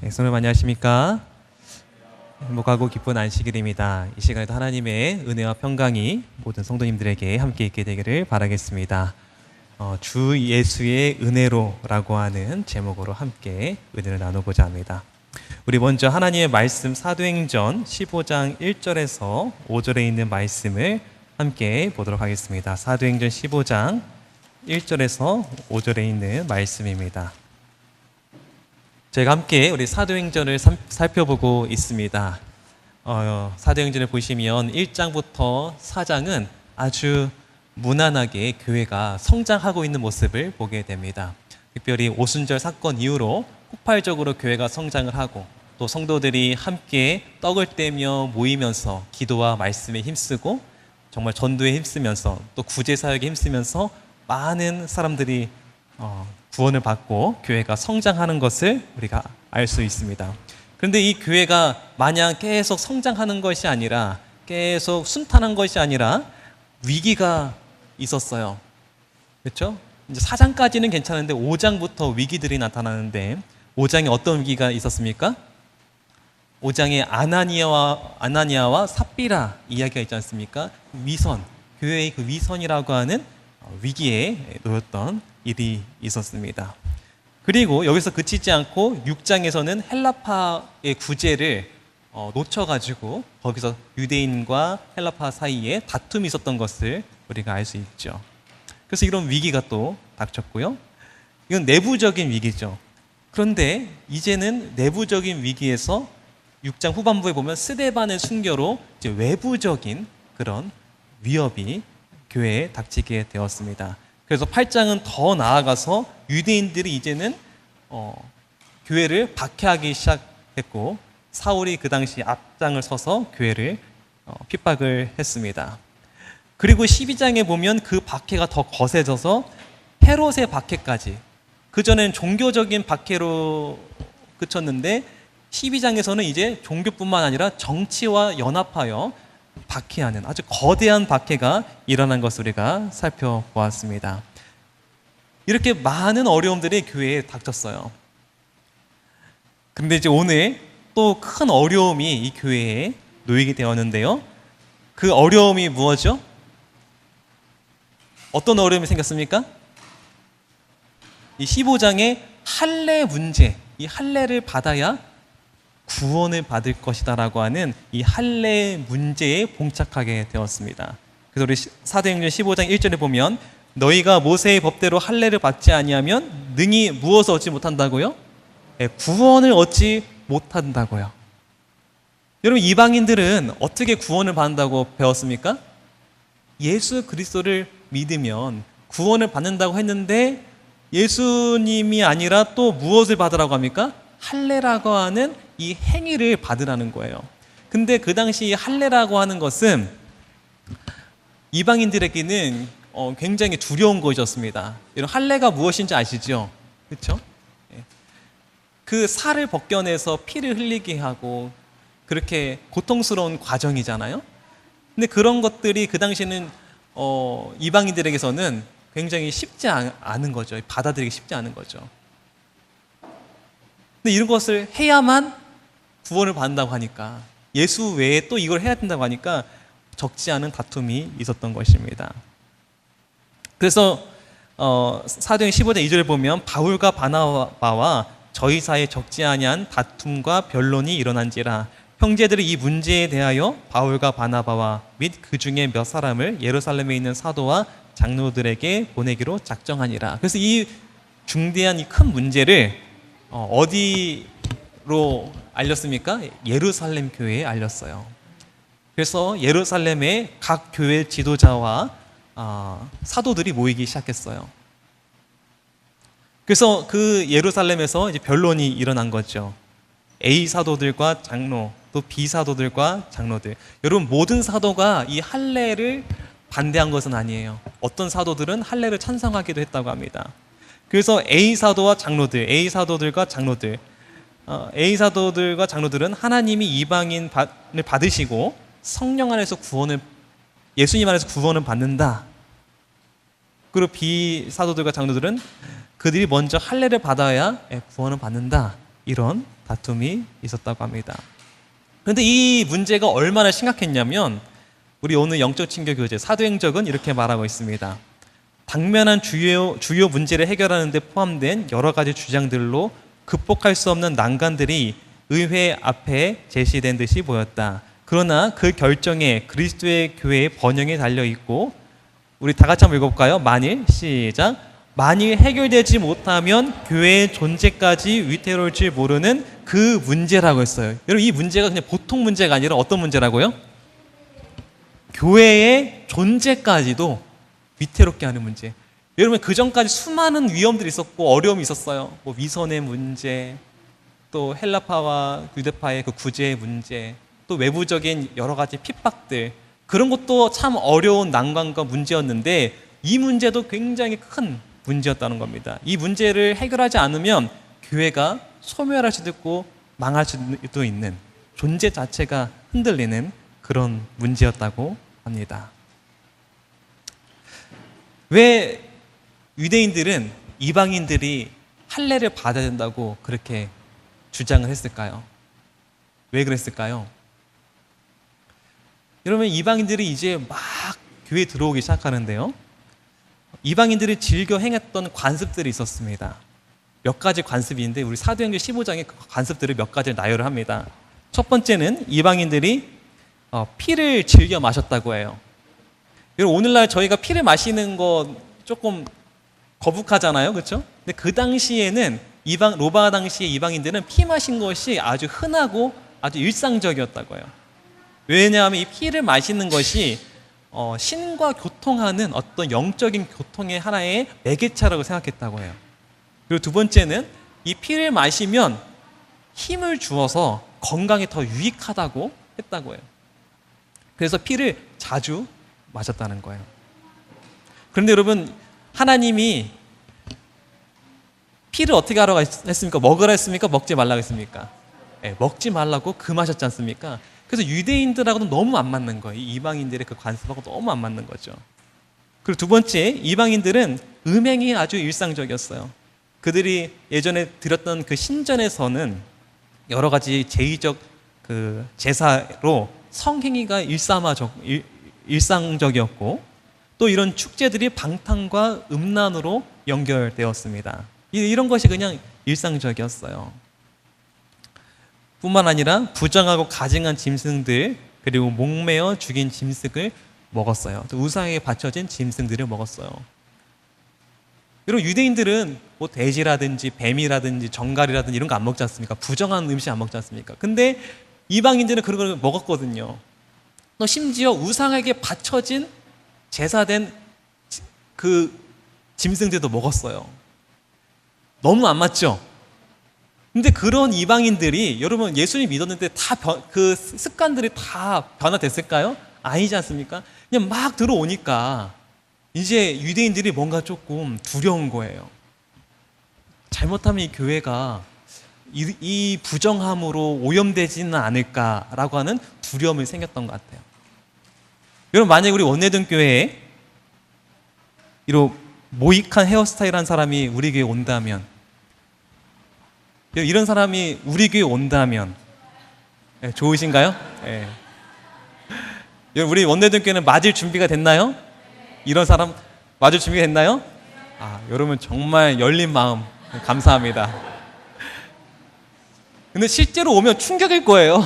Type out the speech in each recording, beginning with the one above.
네, 성님 안녕하십니까? 행복하고 기쁜 안식일입니다. 이 시간에도 하나님의 은혜와 평강이 모든 성도님들에게 함께 있게 되기를 바라겠습니다. 어, 주 예수의 은혜로라고 하는 제목으로 함께 은혜를 나누고자 합니다. 우리 먼저 하나님의 말씀 사도행전 15장 1절에서 5절에 있는 말씀을 함께 보도록 하겠습니다. 사도행전 15장 1절에서 5절에 있는 말씀입니다. 제가 함께 우리 사도행전을 삼- 살펴보고 있습니다. 어, 사도행전을 보시면 1장부터 4장은 아주 무난하게 교회가 성장하고 있는 모습을 보게 됩니다. 특별히 오순절 사건 이후로 폭발적으로 교회가 성장을 하고 또 성도들이 함께 떡을 떼며 모이면서 기도와 말씀에 힘쓰고 정말 전도에 힘쓰면서 또 구제 사역에 힘쓰면서 많은 사람들이 어, 구원을 받고 교회가 성장하는 것을 우리가 알 수 있습니다. 그런데 이 교회가 마냥 계속 성장하는 것이 아니라 계속 순탄한 것이 아니라 위기가 있었어요. 그렇죠? 이제 4장까지는 괜찮은데 5장부터 위기들이 나타나는데 5장에 어떤 위기가 있었습니까? 5장에 아나니아와 아나니아와 삽비라 이야기가 있지 않습니까? 위선, 교회의 그 위선이라고 하는 어, 위기에 놓였던 일이 있었습니다. 그리고 여기서 그치지 않고 6장에서는 헬라파의 구제를 어, 놓쳐가지고 거기서 유대인과 헬라파 사이에 다툼이 있었던 것을 우리가 알 수 있죠. 그래서 이런 위기가 또 닥쳤고요. 이건 내부적인 위기죠. 그런데 이제는 내부적인 위기에서 6장 후반부에 보면 스데반의 순교로 이제 외부적인 그런 위협이 교회에 닥치게 되었습니다. 그래서 8장은 더 나아가서 유대인들이 이제는 어, 교회를 박해하기 시작했고 사울이 그 당시 앞장을 서서 교회를 어, 핍박을 했습니다. 그리고 12장에 보면 그 박해가 더 거세져서 헤롯의 박해까지 그 전엔 종교적인 박해로 그쳤는데 12장에서는 이제 종교뿐만 아니라 정치와 연합하여 박해하는 아주 거대한 박해가 일어난 것을 우리가 살펴보았습니다. 이렇게 많은 어려움들이 교회에 닥쳤어요. 근데 이제 오늘 또 큰 어려움이 이 교회에 놓이게 되었는데요. 그 어려움이 무엇이죠? 어떤 어려움이 생겼습니까? 이 15장의 할례 문제, 이 할례를 받아야 구원을 받을 것이다라고 하는 이 할례 문제에 봉착하게 되었습니다. 그래서 우리 사도행전 15장 1절에 보면 너희가 모세의 법대로 할례를 받지 아니하면 능히 무엇을 얻지 못한다고요? 예, 구원을 얻지 못한다고요. 여러분 이방인들은 어떻게 구원을 받는다고 배웠습니까? 예수 그리스도를 믿으면 구원을 받는다고 했는데 예수님이 아니라 또 무엇을 받으라고 합니까? 할례라고 하는 이 행위를 받으라는 거예요. 근데 그 당시 할례라고 하는 것은 이방인들에게는 어, 굉장히 두려운 것이었습니다. 이런 할례가 무엇인지 아시죠? 그렇죠? 그 살을 벗겨내서 피를 흘리게 하고 그렇게 고통스러운 과정이잖아요. 근데 그런 것들이 그 당시에는 어, 이방인들에게서는 굉장히 쉽지 않, 않은 거죠. 받아들이기 쉽지 않은 거죠. 근데 이런 것을 해야만 구원을 받는다고 하니까 예수 외에 또 이걸 해야 된다고 하니까 적지 않은 다툼이 있었던 것입니다. 그래서 어, 사도행 15장 2절을 보면 바울과 바나바와 저희 사이에 적지 아니한 다툼과 변론이 일어난지라 형제들이 이 문제에 대하여 바울과 바나바와 및 그 중에 몇 사람을 예루살렘에 있는 사도와 장로들에게 보내기로 작정하니라. 그래서 이 중대한 이 큰 문제를 어, 어디 로 알렸습니까? 예루살렘 교회에 알렸어요. 그래서 예루살렘의 각 교회 지도자와 아, 사도들이 모이기 시작했어요. 그래서 그 예루살렘에서 이제 변론이 일어난 거죠. A 사도들과 장로, 또 B 사도들과 장로들. 여러분 모든 사도가 이 할례를 반대한 것은 아니에요. 어떤 사도들은 할례를 찬성하기도 했다고 합니다. 그래서 A 사도와 장로들, A 사도들과 장로들, 어, A 사도들과 장로들은 하나님이 이방인을 받으시고 성령 안에서 구원을 예수님 안에서 구원을 받는다. 그리고 B 사도들과 장로들은 그들이 먼저 할례를 받아야 구원을 받는다. 이런 다툼이 있었다고 합니다. 그런데 이 문제가 얼마나 심각했냐면 우리 오늘 영적 친교 교재 사도행적은 이렇게 말하고 있습니다. 당면한 주요 주요 문제를 해결하는 데 포함된 여러 가지 주장들로 극복할 수 없는 난관들이 의회 앞에 제시된 듯이 보였다. 그러나 그 결정에 그리스도의 교회의 번영이 달려 있고 우리 다 같이 한번 읽어볼까요? 만일 시작 만일 해결되지 못하면 교회의 존재까지 위태로울지 모르는 그 문제라고 했어요. 여러분 이 문제가 그냥 보통 문제가 아니라 어떤 문제라고요? 교회의 존재까지도 위태롭게 하는 문제. 여러분 그 전까지 수많은 위험들이 있었고 어려움이 있었어요. 뭐 위선의 문제, 또 헬라파와 유대파의 그 구제의 문제, 또 외부적인 여러 가지 핍박들 그런 것도 참 어려운 난관과 문제였는데 이 문제도 굉장히 큰 문제였다는 겁니다. 이 문제를 해결하지 않으면 교회가 소멸할 수도 있고 망할 수도 있는 존재 자체가 흔들리는 그런 문제였다고 합니다. 왜 유대인들은 이방인들이 할례를 받아야 된다고 그렇게 주장을 했을까요? 왜 그랬을까요? 여러분 이방인들이 이제 막 교회에 들어오기 시작하는데요. 이방인들이 즐겨 행했던 관습들이 있었습니다. 몇 가지 관습이 있는데 우리 사도행전 15장에 그 관습들을 몇 가지를 나열을 합니다. 첫 번째는 이방인들이 어, 피를 즐겨 마셨다고 해요. 오늘날 저희가 피를 마시는 거 조금 거북하잖아요, 그렇죠? 근데 그 당시에는 이방 로마 당시의 이방인들은 피 마신 것이 아주 흔하고 아주 일상적이었다고 해요. 왜냐하면 이 피를 마시는 것이 어, 신과 교통하는 어떤 영적인 교통의 하나의 매개차라고 생각했다고 해요. 그리고 두 번째는 이 피를 마시면 힘을 주어서 건강에 더 유익하다고 했다고 해요. 그래서 피를 자주 마셨다는 거예요. 그런데 여러분, 하나님이 피를 어떻게 하라고 했습니까? 먹으라 했습니까? 먹지 말라고 했습니까? 네, 먹지 말라고 금하셨지 않습니까? 그래서 유대인들하고는 너무 안 맞는 거예요. 이방인들의 그 관습하고 너무 안 맞는 거죠. 그리고 두 번째, 이방인들은 음행이 아주 일상적이었어요. 그들이 예전에 드렸던 그 신전에서는 여러 가지 제의적 그 제사로 성행위가 일상화적, 일, 일상적이었고 또 이런 축제들이 방탕과 음란으로 연결되었습니다. 이런 것이 그냥 일상적이었어요. 뿐만 아니라 부정하고 가증한 짐승들 그리고 목매어 죽인 짐승을 먹었어요. 우상에게 바쳐진 짐승들을 먹었어요. 여러분 유대인들은 뭐 돼지라든지 뱀이라든지 정갈이라든지 이런 거 안 먹지 않습니까? 부정한 음식 안 먹지 않습니까? 근데 이방인들은 그런 걸 먹었거든요. 또 심지어 우상에게 바쳐진 제사된 그 짐승들도 먹었어요. 너무 안 맞죠? 근데 그런 이방인들이 여러분 예수님 믿었는데 다 그 습관들이 다 변화됐을까요? 아니지 않습니까? 그냥 막 들어오니까 이제 유대인들이 뭔가 조금 두려운 거예요. 잘못하면 이 교회가 이, 이 부정함으로 오염되지는 않을까라고 하는 두려움이 생겼던 것 같아요. 여러분 만약에 우리 원내등 교회에 이런 모익한 헤어스타일 한 사람이 우리 교회에 온다면 이런 사람이 우리 교회 온다면 네, 좋으신가요? 네. 우리 원내등 교회는 맞을 준비가 됐나요? 이런 사람 맞을 준비가 됐나요? 아, 여러분 정말 열린 마음 감사합니다. 근데 실제로 오면 충격일 거예요.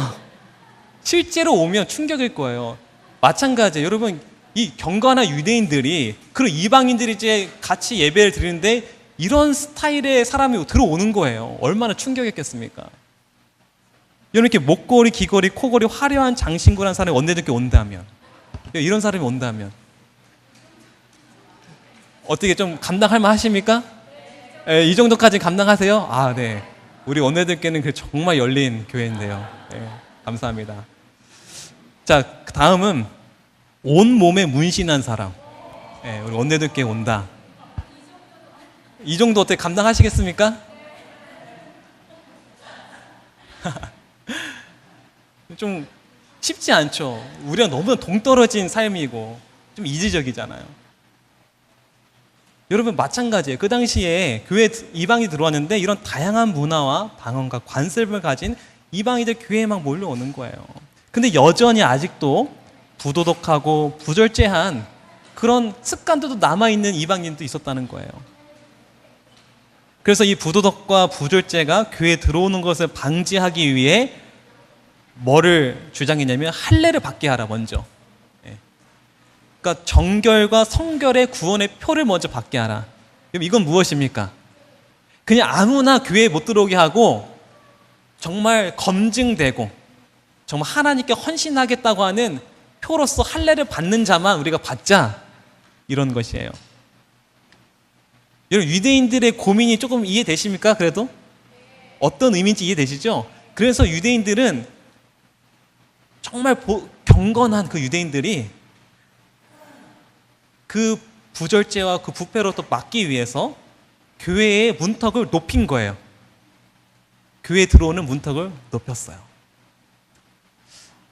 실제로 오면 충격일 거예요. 마찬가지 여러분 이 경건한 유대인들이 그리고 이방인들이 이제 같이 예배를 드리는데 이런 스타일의 사람이 들어오는 거예요. 얼마나 충격이었겠습니까? 이렇게 목걸이, 귀걸이, 코걸이 화려한 장신구란 사람이 원내들께 온다면 이런 사람이 온다면 어떻게 좀 감당할 만 하십니까? 네, 이 정도까지 감당하세요? 아, 네. 우리 원내들께는 그 정말 열린 교회인데요. 네, 감사합니다. 자, 다음은 온 몸에 문신한 사람. 네, 우리 원내들께 온다. 이 정도 어떻게 감당하시겠습니까? 좀 쉽지 않죠. 우리가 너무 동떨어진 삶이고 좀 이지적이잖아요. 여러분 마찬가지예요. 그 당시에 교회 이방이 들어왔는데 이런 다양한 문화와 방언과 관습을 가진 이방이들 교회에 막 몰려오는 거예요. 근데 여전히 아직도 부도덕하고 부절제한 그런 습관들도 남아있는 이방인도 있었다는 거예요. 그래서 이 부도덕과 부절제가 교회에 들어오는 것을 방지하기 위해 뭐를 주장했냐면 할례를 받게 하라 먼저. 예. 그러니까 정결과 성결의 구원의 표를 먼저 받게 하라. 그럼 이건 무엇입니까? 그냥 아무나 교회에 못 들어오게 하고 정말 검증되고 정말 하나님께 헌신하겠다고 하는 표로서 할례를 받는 자만 우리가 받자 이런 것이에요. 여러분 유대인들의 고민이 조금 이해되십니까? 그래도 어떤 의미인지 이해되시죠? 그래서 유대인들은 정말 보- 경건한 그 유대인들이 그 부절제와 그 부패로부터 막기 위해서 교회의 문턱을 높인 거예요. 교회에 들어오는 문턱을 높였어요.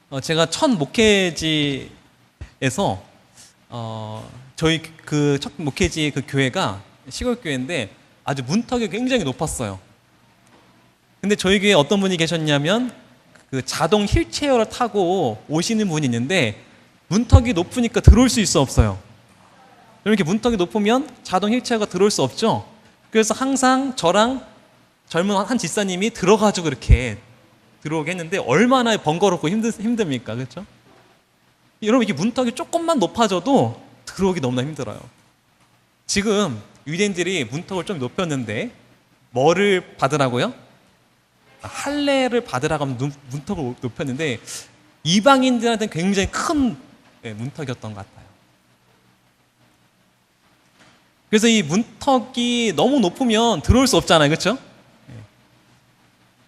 어, 제가 첫 목회지에서 어, 저희 그 첫 목회지 그 교회가 시골 교회인데 아주 문턱이 굉장히 높았어요. 근데 저희 교회에 어떤 분이 계셨냐면 그 자동 휠체어를 타고 오시는 분이 있는데 문턱이 높으니까 들어올 수 있어 없어요. 이렇게 문턱이 높으면 자동 휠체어가 들어올 수 없죠. 그래서 항상 저랑 젊은 한 집사님이 들어가지고 이렇게 들어오게 했는데 얼마나 번거롭고 힘드, 힘듭니까? 그렇죠? 여러분 이게 문턱이 조금만 높아져도 들어오기 너무나 힘들어요. 지금 유대인들이 문턱을 좀 높였는데 뭐를 받으라고요? 할례를 받으라고 하면 눈- 문턱을 높였는데 이방인들한테는 굉장히 큰 예, 문턱이었던 것 같아요. 그래서 이 문턱이 너무 높으면 들어올 수 없잖아요, 그렇죠?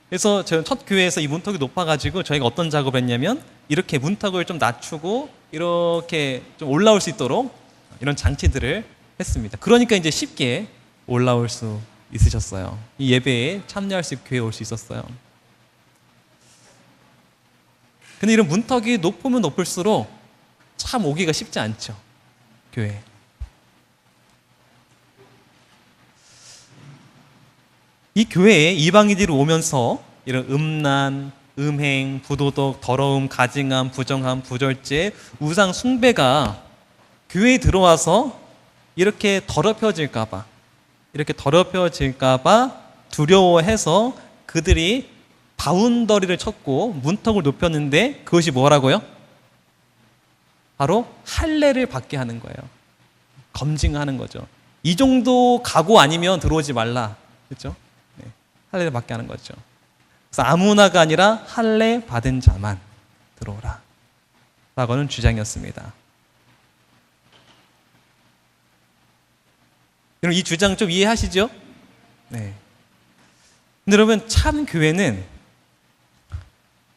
그래서 저희 첫 교회에서 이 문턱이 높아가지고 저희가 어떤 작업을 했냐면 이렇게 문턱을 좀 낮추고 이렇게 좀 올라올 수 있도록 이런 장치들을 했습니다. 그러니까 이제 쉽게 올라올 수 있으셨어요. 이 예배에 참여할 수 있고 교회에 올 수 있었어요. 근데 이런 문턱이 높으면 높을수록 참 오기가 쉽지 않죠. 교회. 이 교회에 이방인들이 오면서 이런 음란, 음행, 부도덕, 더러움, 가증함, 부정함, 부절제, 우상 숭배가 교회에 들어와서 이렇게 더럽혀질까봐, 이렇게 더럽혀질까봐 두려워해서 그들이 바운더리를 쳤고 문턱을 높였는데 그것이 뭐라고요? 바로 할례를 받게 하는 거예요. 검증하는 거죠. 이 정도 각오 아니면 들어오지 말라. 그렇죠? 네. 할례를 받게 하는 거죠. 그래서 아무나가 아니라 할례 받은 자만 들어오라. 라고는 주장이었습니다. 여러분 이 주장 좀 이해하시죠? 네. 근데 여러분 참 교회는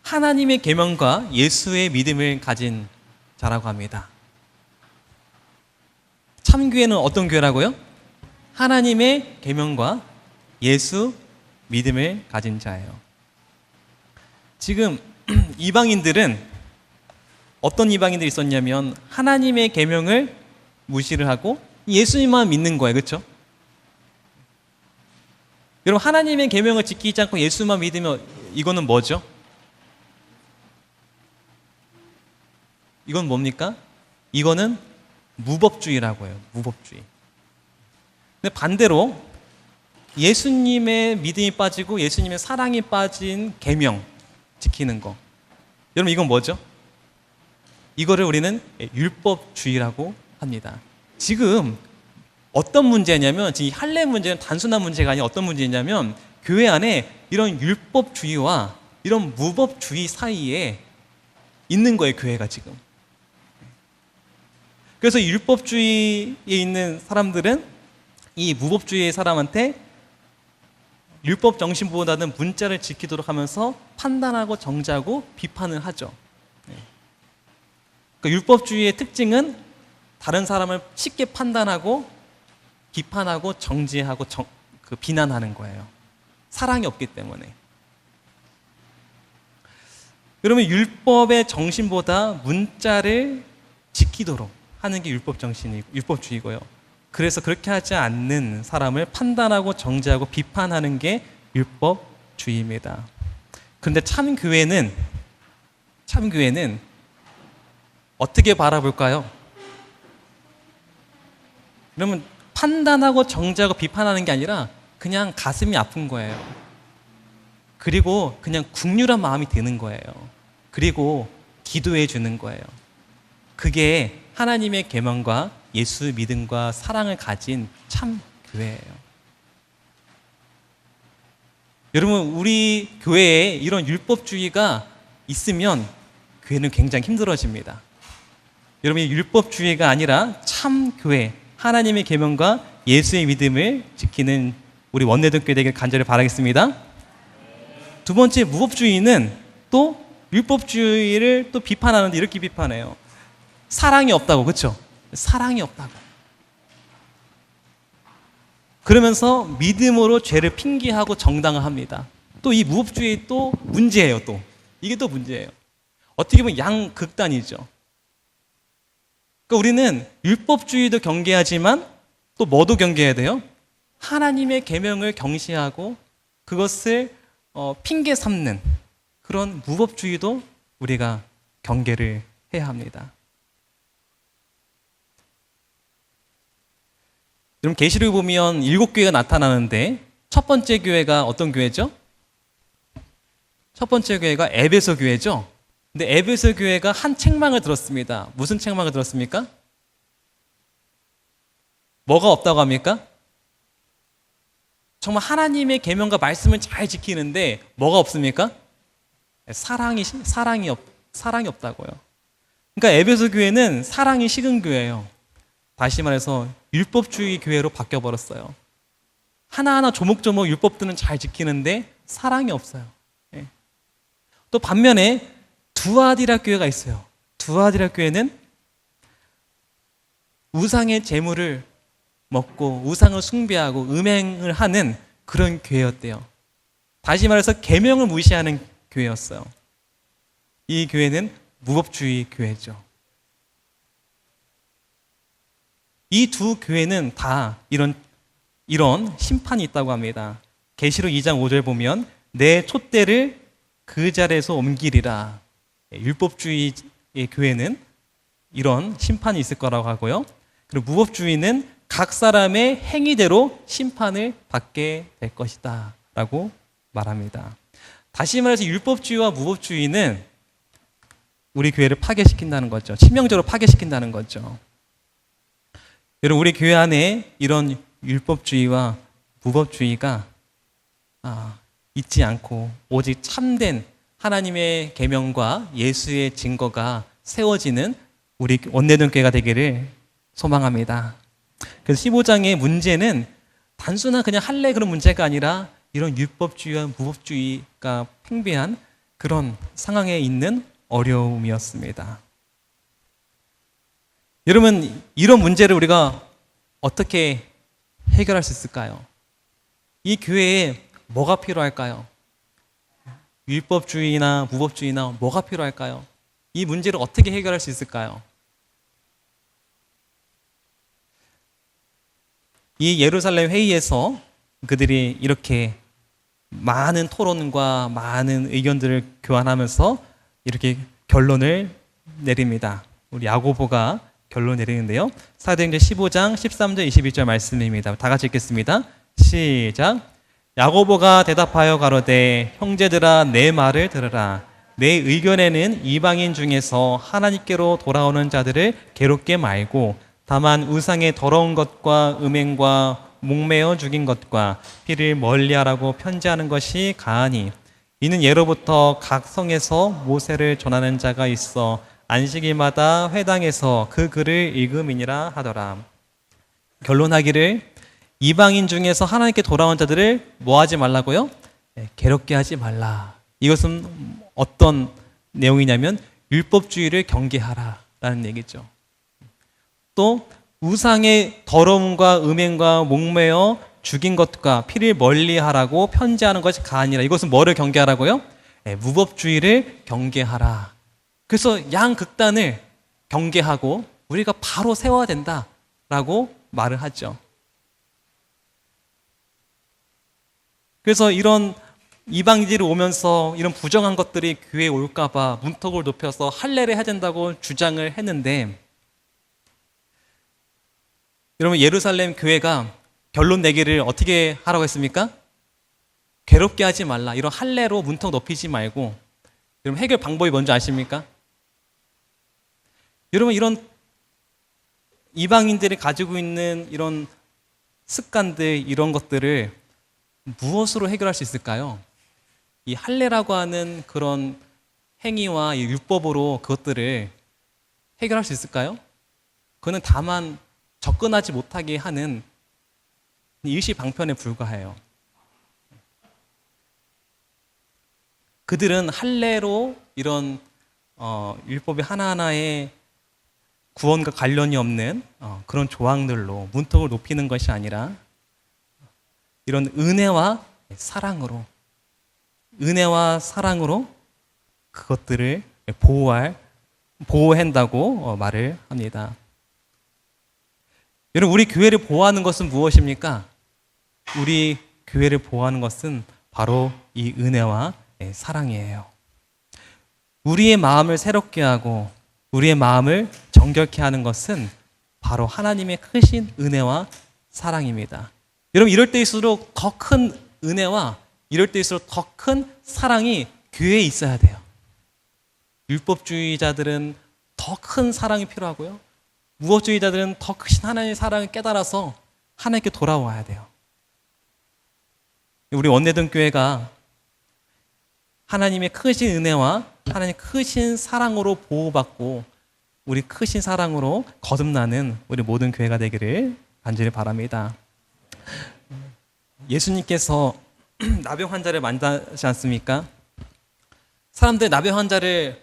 하나님의 계명과 예수의 믿음을 가진 자라고 합니다. 참 교회는 어떤 교회라고요? 하나님의 계명과 예수 믿음을 가진 자예요. 지금 이방인들은 어떤 이방인들이 있었냐면 하나님의 계명을 무시를 하고 예수님만 믿는 거예요. 그렇죠? 여러분 하나님의 계명을 지키지 않고 예수만 믿으면 이거는 뭐죠? 이건 뭡니까? 이거는 무법주의라고 해요. 무법주의. 근데 반대로 예수님의 믿음이 빠지고 예수님의 사랑이 빠진 계명 지키는 거. 여러분 이건 뭐죠? 이거를 우리는 율법주의라고 합니다. 지금 어떤 문제냐면 지금 이 할례 문제는 단순한 문제가 아니라 어떤 문제냐면 교회 안에 이런 율법주의와 이런 무법주의 사이에 있는 거예요 교회가 지금. 그래서 율법주의에 있는 사람들은 이 무법주의의 사람한테 율법 정신보다는 문자를 지키도록 하면서 판단하고 정죄하고 비판을 하죠. 네. 그러니까 율법주의의 특징은 다른 사람을 쉽게 판단하고 비판하고 정죄하고 정, 그 비난하는 거예요. 사랑이 없기 때문에. 그러면 율법의 정신보다 문자를 지키도록 하는 게 율법 정신이 율법주의고요. 그래서 그렇게 하지 않는 사람을 판단하고 정죄하고 비판하는 게 율법주의입니다. 그런데 참 교회는 참 교회는 어떻게 바라볼까요? 그러면 판단하고 정죄하고 비판하는 게 아니라 그냥 가슴이 아픈 거예요. 그리고 그냥 국률한 마음이 드는 거예요. 그리고 기도해 주는 거예요. 그게 하나님의 계명과 예수 믿음과 사랑을 가진 참 교회예요. 여러분 우리 교회에 이런 율법주의가 있으면 교회는 굉장히 힘들어집니다. 여러분 이 율법주의가 아니라 참 교회 하나님의 계명과 예수의 믿음을 지키는 우리 원내등교회 되길 간절히 바라겠습니다. 두 번째 무법주의는 또 율법주의를 또 비판하는데 이렇게 비판해요. 사랑이 없다고 그렇죠? 사랑이 없다고. 그러면서 믿음으로 죄를 핑계하고 정당화합니다. 또 이 무법주의 또 문제예요. 또 이게 또 문제예요. 어떻게 보면 양극단이죠. 그러니까 우리는 율법주의도 경계하지만 또 뭐도 경계해야 돼요? 하나님의 계명을 경시하고 그것을 어, 핑계 삼는 그런 무법주의도 우리가 경계를 해야 합니다. 여러분 계시록 보면 일곱 교회가 나타나는데 첫 번째 교회가 어떤 교회죠? 첫 번째 교회가 에베소 교회죠. 근데 에베소 교회가 한 책망을 들었습니다. 무슨 책망을 들었습니까? 뭐가 없다고 합니까? 정말 하나님의 계명과 말씀을 잘 지키는데 뭐가 없습니까? 사랑이 사랑이 없 사랑이 없다고요. 그러니까 에베소 교회는 사랑이 식은 교회예요. 다시 말해서 율법주의 교회로 바뀌어 버렸어요. 하나하나 조목조목 율법들은 잘 지키는데 사랑이 없어요. 예. 또 반면에 두아디라 교회가 있어요. 두아디라 교회는 우상의 재물을 먹고 우상을 숭배하고 음행을 하는 그런 교회였대요. 다시 말해서 계명을 무시하는 교회였어요. 이 교회는 무법주의 교회죠. 이 두 교회는 다 이런 이런 심판이 있다고 합니다. 계시록 2장 5절 보면 내 촛대를 그 자리에서 옮기리라. 율법주의 교회는 이런 심판이 있을 거라고 하고요. 그리고 무법주의는 각 사람의 행위대로 심판을 받게 될 것이다. 라고 말합니다. 다시 말해서 율법주의와 무법주의는 우리 교회를 파괴시킨다는 거죠. 치명적으로 파괴시킨다는 거죠. 여러분, 우리 교회 안에 이런 율법주의와 무법주의가 아, 있지 않고 오직 참된 하나님의 계명과 예수의 증거가 세워지는 우리 원내등교회가 되기를 소망합니다. 그래서 15장의 문제는 단순한 그냥 할래 그런 문제가 아니라 이런 율법주의와 무법주의가 팽배한 그런 상황에 있는 어려움이었습니다. 여러분, 이런 문제를 우리가 어떻게 해결할 수 있을까요? 이 교회에 뭐가 필요할까요? 율법주의나 무법주의나 뭐가 필요할까요? 이 문제를 어떻게 해결할 수 있을까요? 이 예루살렘 회의에서 그들이 이렇게 많은 토론과 많은 의견들을 교환하면서 이렇게 결론을 내립니다. 우리 야고보가 결론 내리는데요. 사도행전 15장 13절 21절 말씀입니다. 다 같이 읽겠습니다. 시작. 야고보가 대답하여 가로되 형제들아 내 말을 들으라. 내 의견에는 이방인 중에서 하나님께로 돌아오는 자들을 괴롭게 말고 다만 우상의 더러운 것과 음행과 목매어 죽인 것과 피를 멀리하라고 편지하는 것이 가하니 이는 예로부터 각 성에서 모세를 전하는 자가 있어 안식일마다 회당에서 그 글을 읽음이니라 하더라. 결론하기를 이방인 중에서 하나님께 돌아온 자들을 뭐 하지 말라고요? 네, 괴롭게 하지 말라. 이것은 어떤 내용이냐면 율법주의를 경계하라라는 얘기죠. 또 우상의 더러움과 음행과 목매어 죽인 것과 피를 멀리하라고 편지하는 것이 가아니라. 이것은 뭐를 경계하라고요? 네, 무법주의를 경계하라. 그래서 양 극단을 경계하고 우리가 바로 세워야 된다라고 말을 하죠. 그래서 이런 이방인들이 오면서 이런 부정한 것들이 교회에 올까봐 문턱을 높여서 할례를 해야 된다고 주장을 했는데 여러분 예루살렘 교회가 결론 내기를 어떻게 하라고 했습니까? 괴롭게 하지 말라. 이런 할례로 문턱 높이지 말고 여러분 해결 방법이 뭔지 아십니까? 여러분 이런 이방인들이 가지고 있는 이런 습관들 이런 것들을 무엇으로 해결할 수 있을까요? 이 할례라고 하는 그런 행위와 이 율법으로 그것들을 해결할 수 있을까요? 그거는 다만 접근하지 못하게 하는 일시방편에 불과해요. 그들은 할례로 이런 어, 율법의 하나하나에 구원과 관련이 없는 어, 그런 조항들로 문턱을 높이는 것이 아니라 이런 은혜와 사랑으로 은혜와 사랑으로 그것들을 보호할 보호한다고 어, 말을 합니다. 여러분 우리 교회를 보호하는 것은 무엇입니까? 우리 교회를 보호하는 것은 바로 이 은혜와 사랑이에요. 우리의 마음을 새롭게 하고 우리의 마음을 정결케 하는 것은 바로 하나님의 크신 은혜와 사랑입니다. 여러분 이럴 때일수록 더 큰 은혜와 이럴 때일수록 더 큰 사랑이 교회에 있어야 돼요. 율법주의자들은 더 큰 사랑이 필요하고요. 무엇주의자들은 더 크신 하나님의 사랑을 깨달아서 하나님께 돌아와야 돼요. 우리 원내등 교회가 하나님의 크신 은혜와 하나님의 크신 사랑으로 보호받고 우리 크신 사랑으로 거듭나는 우리 모든 교회가 되기를 간절히 바랍니다. 예수님께서 나병 환자를 만나지 않습니까? 사람들 나병 환자를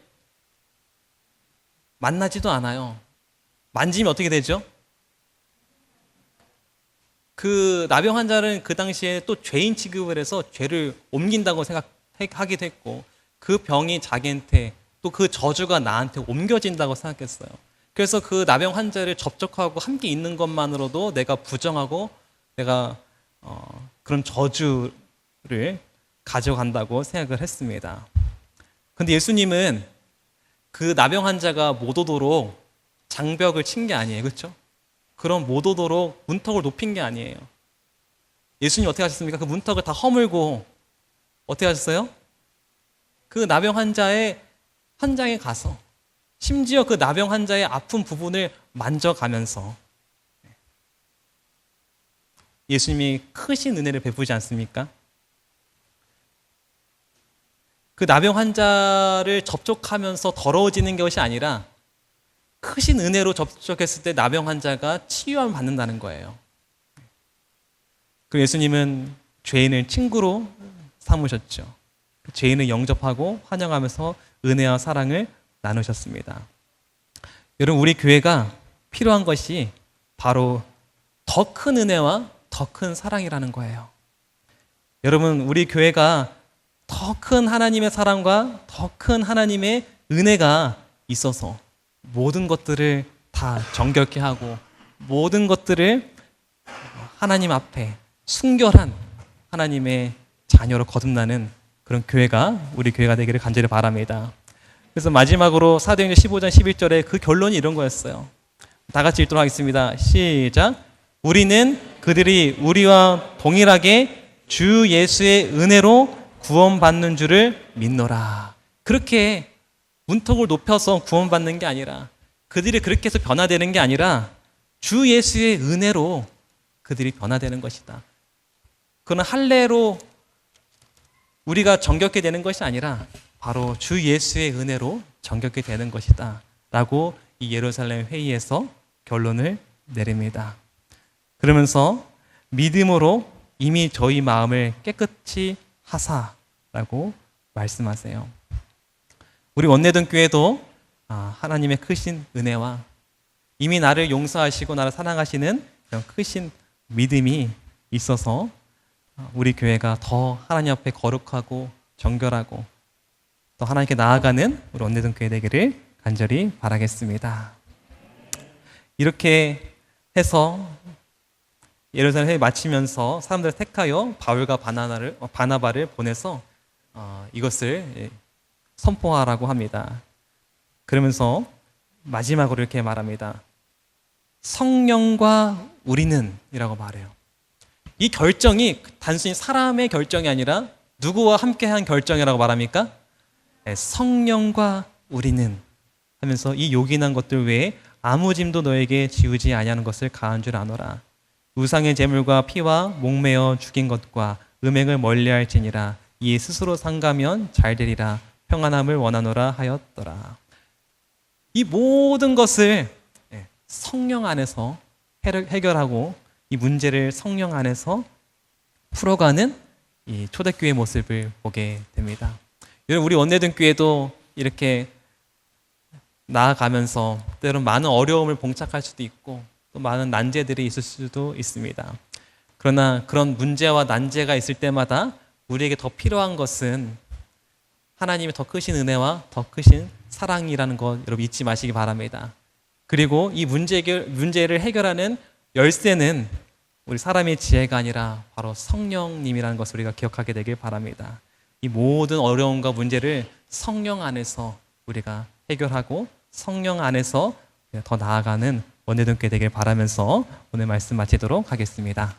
만나지도 않아요. 만지면 어떻게 되죠? 그 나병 환자는 그 당시에 또 죄인 취급을 해서 죄를 옮긴다고 생각하기도 했고 그 병이 자기한테 또 그 저주가 나한테 옮겨진다고 생각했어요. 그래서 그 나병 환자를 접촉하고 함께 있는 것만으로도 내가 부정하고 내가 어, 그런 저주를 가져간다고 생각을 했습니다. 근데 예수님은 그 나병 환자가 못 오도록 장벽을 친 게 아니에요. 그렇죠? 그런 못 오도록 문턱을 높인 게 아니에요. 예수님 어떻게 하셨습니까? 그 문턱을 다 허물고 어떻게 하셨어요? 그 나병 환자의 현장에 가서 심지어 그 나병 환자의 아픈 부분을 만져가면서 예수님이 크신 은혜를 베푸지 않습니까? 그 나병 환자를 접촉하면서 더러워지는 것이 아니라 크신 은혜로 접촉했을 때 나병 환자가 치유함을 받는다는 거예요. 그 예수님은 죄인을 친구로 삼으셨죠. 그 죄인을 영접하고 환영하면서 은혜와 사랑을 나누셨습니다. 여러분 우리 교회가 필요한 것이 바로 더 큰 은혜와 더 큰 사랑이라는 거예요. 여러분 우리 교회가 더 큰 하나님의 사랑과 더 큰 하나님의 은혜가 있어서 모든 것들을 다 정결케 하고 모든 것들을 하나님 앞에 순결한 하나님의 자녀로 거듭나는 그런 교회가 우리 교회가 되기를 간절히 바랍니다. 그래서 마지막으로 사도행전 15장 11절에 그 결론이 이런 거였어요. 다 같이 읽도록 하겠습니다. 시작. 우리는 그들이 우리와 동일하게 주 예수의 은혜로 구원받는 줄을 믿노라. 그렇게 문턱을 높여서 구원받는 게 아니라 그들이 그렇게 해서 변화되는 게 아니라 주 예수의 은혜로 그들이 변화되는 것이다. 그는 할례로 우리가 정결케 되는 것이 아니라 바로 주 예수의 은혜로 정결케 되는 것이다. 라고 이 예루살렘 회의에서 결론을 내립니다. 그러면서 믿음으로 이미 저희 마음을 깨끗이 하사라고 말씀하세요. 우리 원내등 교회도 아, 하나님의 크신 은혜와 이미 나를 용서하시고 나를 사랑하시는 그런 크신 믿음이 있어서 우리 교회가 더 하나님 앞에 거룩하고 정결하고 또 하나님께 나아가는 우리 원내등 교회 되기를 간절히 바라겠습니다. 이렇게 해서 예루살렘에 마치면서 사람들을 택하여 바울과 바나나를 어, 바나바를 보내서 어, 이것을 예, 선포하라고 합니다. 그러면서 마지막으로 이렇게 말합니다. 성령과 우리는 이라고 말해요. 이 결정이 단순히 사람의 결정이 아니라 누구와 함께한 결정이라고 말합니까? 네, 성령과 우리는 하면서 이 요긴한 것들 외에 아무 짐도 너에게 지우지 아니하는 것을 가한 줄 아노라. 우상의 제물과 피와 목매어 죽인 것과 음행을 멀리할지니라. 이에 스스로 상가면 잘 되리라. 평안함을 원하노라 하였더라. 이 모든 것을 예, 성령 안에서 해결- 해결하고 이 문제를 성령 안에서 풀어가는 이 초대교회 모습을 보게 됩니다. 여러분 우리 원내등교회도 이렇게 나아가면서 때론 많은 어려움을 봉착할 수도 있고 또 많은 난제들이 있을 수도 있습니다. 그러나 그런 문제와 난제가 있을 때마다 우리에게 더 필요한 것은 하나님의 더 크신 은혜와 더 크신 사랑이라는 것 여러분 잊지 마시기 바랍니다. 그리고 이 문제를 해결하는 열쇠는 우리 사람의 지혜가 아니라 바로 성령님이라는 것을 우리가 기억하게 되길 바랍니다. 이 모든 어려움과 문제를 성령 안에서 우리가 해결하고 성령 안에서 더 나아가는 원내등께 되길 바라면서 오늘 말씀 마치도록 하겠습니다.